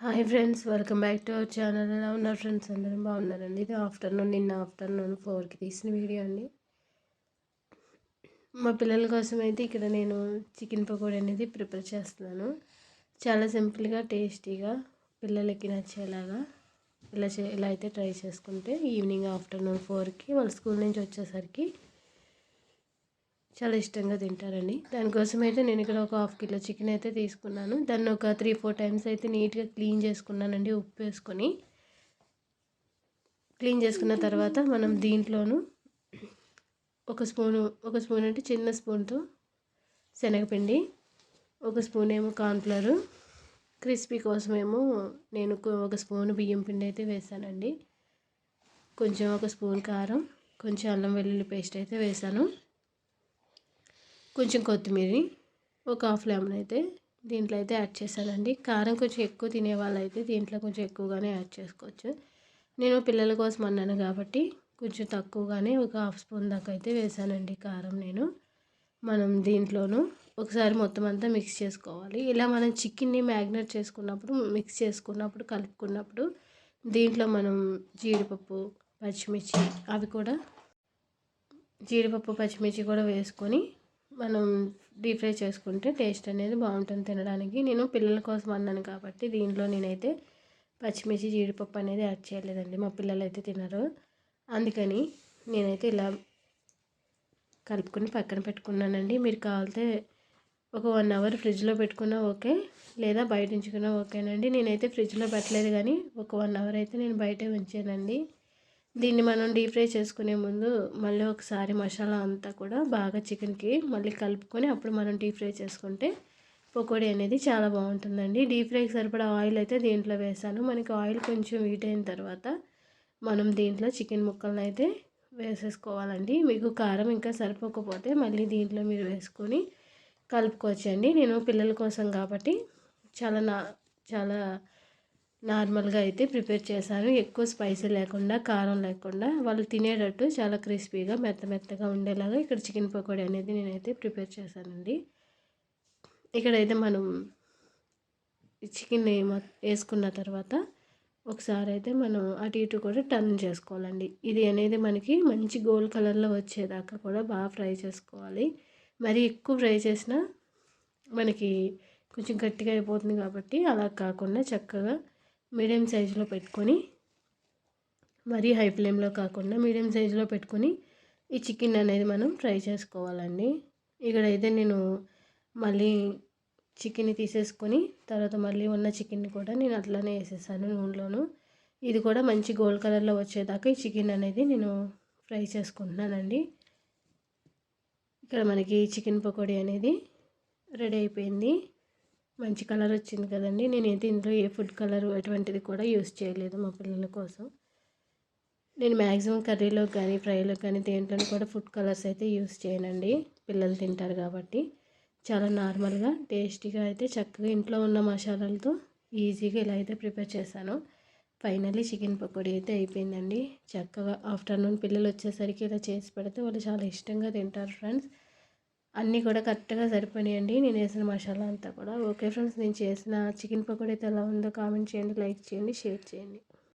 Hi friends welcome back to our channel. ఎలా ఉన్నారు friends? అందరం బాగున్నారండి. ఇది ఆఫ్టర్నూన్ నిన్న ఆఫ్టర్నూన్ ఫోర్కి తీసిన వీడియో అండి. మా పిల్లల కోసం అయితే ఇక్కడ నేను చికెన్ పకోడీ అనేది ప్రిపేర్ చేస్తున్నాను. చాలా సింపుల్గా టేస్టీగా పిల్లలకి నచ్చేలాగా ఇలా చే ఇలా అయితే ట్రై చేసుకుంటే ఈవినింగ్ ఆఫ్టర్నూన్ ఫోర్కి వాళ్ళ స్కూల్ నుంచి వచ్చేసరికి చాలా ఇష్టంగా తింటారండి దానికోసం అయితే నేను ఇక్కడ ఒక హాఫ్ కిలో చికెన్ అయితే తీసుకున్నాను. దాన్ని ఒక త్రీ ఫోర్ టైమ్స్ అయితే నీట్గా క్లీన్ చేసుకున్నానండి ఉప్పు వేసుకొని. క్లీన్ చేసుకున్న తర్వాత మనం దీంట్లోనూ ఒక స్పూను ఒక స్పూన్ అంటే చిన్న స్పూన్తో శనగపిండి ఒక స్పూన్ ఏమో కార్న్ఫ్లవర్ క్రిస్పీ కోసమేమో నేను ఒక స్పూన్ బియ్యం పిండి అయితే వేసానండి. కొంచెం ఒక స్పూన్ కారం కొంచెం అల్లం వెల్లుల్లి పేస్ట్ అయితే వేసాను. కొంచెం కొత్తిమీర ఒక హాఫ్ లెమన్ అయితే దీంట్లో అయితే యాడ్ చేశానండి. కారం కొంచెం ఎక్కువ తినే అయితే దీంట్లో కొంచెం ఎక్కువగానే యాడ్ చేసుకోవచ్చు. నేను పిల్లల కోసం అన్నాను కాబట్టి కొంచెం తక్కువగానే ఒక హాఫ్ స్పూన్ దాకా అయితే వేసానండి కారం నేను. మనం దీంట్లోనూ ఒకసారి మొత్తం అంతా మిక్స్ చేసుకోవాలి. ఇలా మనం చికెన్ని మ్యాగ్నేట్ చేసుకున్నప్పుడు మిక్స్ చేసుకున్నప్పుడు కలుపుకున్నప్పుడు దీంట్లో మనం జీడిపప్పు పచ్చిమిర్చి అవి కూడా జీడిపప్పు పచ్చిమిర్చి కూడా వేసుకొని మనం డీప్ ఫ్రై చేసుకుంటే టేస్ట్ అనేది బాగుంటుంది తినడానికి. నేను పిల్లల కోసం అన్నాను కాబట్టి దీంట్లో నేనైతే పచ్చిమిర్చి జీడిపప్పు అనేది యాడ్ చేయలేదండి. మా పిల్లలు అయితే తినరు. అందుకని నేనైతే ఇలా కలుపుకొని పక్కన పెట్టుకున్నానండి. మీరు కావాలితే ఒక వన్ అవర్ ఫ్రిడ్జ్లో పెట్టుకున్నా ఓకే లేదా బయట ఉంచుకున్నా ఓకేనండి. నేనైతే ఫ్రిడ్జ్లో పెట్టలేదు కానీ ఒక వన్ అవర్ అయితే నేను బయటే ఉంచానండి. దీన్ని మనం డీప్ ఫ్రై చేసుకునే ముందు మళ్ళీ ఒకసారి మసాలా అంతా కూడా బాగా చికెన్కి మళ్ళీ కలుపుకొని అప్పుడు మనం డీప్ ఫ్రై చేసుకుంటే పకోడీ అనేది చాలా బాగుంటుందండి. డీప్ ఫ్రైకి సరిపడా ఆయిల్ అయితే దీంట్లో వేసాను. మనకి ఆయిల్ కొంచెం వీట్ అయిన తర్వాత మనం దీంట్లో చికెన్ ముక్కలను అయితే వేసేసుకోవాలండి. మీకు కారం ఇంకా సరిపోకపోతే మళ్ళీ దీంట్లో మీరు వేసుకొని కలుపుకోవచ్చండి. నేను పిల్లల కోసం కాబట్టి చాలా నా చాలా నార్మల్గా అయితే ప్రిపేర్ చేశాను. ఎక్కువ స్పైసీ లేకుండా కారం లేకుండా వాళ్ళు తినేటట్టు చాలా క్రిస్పీగా మెత్త మెత్తగా ఉండేలాగా ఇక్కడ చికెన్ పకోడీ అనేది నేనైతే ప్రిపేర్ చేశానండి. ఇక్కడైతే మనం చికెన్ వేసుకున్న తర్వాత ఒకసారి అయితే మనం అటు ఇటు కూడా టర్న్ చేసుకోవాలండి. ఇది అనేది మనకి మంచి గోల్డ్ కలర్లో వచ్చేదాకా కూడా బాగా ఫ్రై చేసుకోవాలి. మరి ఎక్కువ ఫ్రై చేసినా మనకి కొంచెం గట్టిగా అయిపోతుంది కాబట్టి అలా కాకుండా చక్కగా మీడియం సైజులో పెట్టుకొని మరీ హై ఫ్లేమ్లో కాకుండా మీడియం సైజులో పెట్టుకొని ఈ చికెన్ అనేది మనం ఫ్రై చేసుకోవాలండి. ఇక్కడైతే నేను మళ్ళీ చికెన్ తీసేసుకొని తర్వాత మళ్ళీ ఉన్న చికెన్ కూడా నేను అట్లానే వేసేసాను నూనెలోను. ఇది కూడా మంచి గోల్డ్ కలర్లో వచ్చేదాకా ఈ చికెన్ అనేది నేను ఫ్రై చేసుకుంటున్నానండి. ఇక్కడ మనకి చికెన్ పకోడీ అనేది రెడీ అయిపోయింది. మంచి కలర్ వచ్చింది కదండి. నేనైతే ఇందులో ఏ ఫుడ్ కలర్ అటువంటిది కూడా యూస్ చేయలేదు మా పిల్లల కోసం. నేను మ్యాక్సిమం కర్రీలో కానీ ఫ్రైలో కానీ దేంట్లో కూడా ఫుడ్ కలర్స్ అయితే యూస్ చేయనండి. పిల్లలు తింటారు కాబట్టి. చాలా నార్మల్గా టేస్టీగా అయితే చక్కగా ఇంట్లో ఉన్న మసాలాలతో ఈజీగా ఇలా అయితే ప్రిపేర్ చేశాను. ఫైనల్లీ చికెన్ పకోడీ అయితే అయిపోయిందండి. చక్కగా ఆఫ్టర్నూన్ పిల్లలు వచ్చేసరికి ఇలా చేసి పెడితే వాళ్ళు చాలా ఇష్టంగా తింటారు ఫ్రెండ్స్. అన్నీ కూడా కరెక్ట్గా సరిపోయినాయండి. నేను వేసిన మసాలా అంతా కూడా. ఓకే ఫ్రెండ్స్ నేను చేసిన చికెన్ పకోడీ అయితే ఎలా ఉందో కామెంట్ చేయండి లైక్ చేయండి షేర్ చేయండి.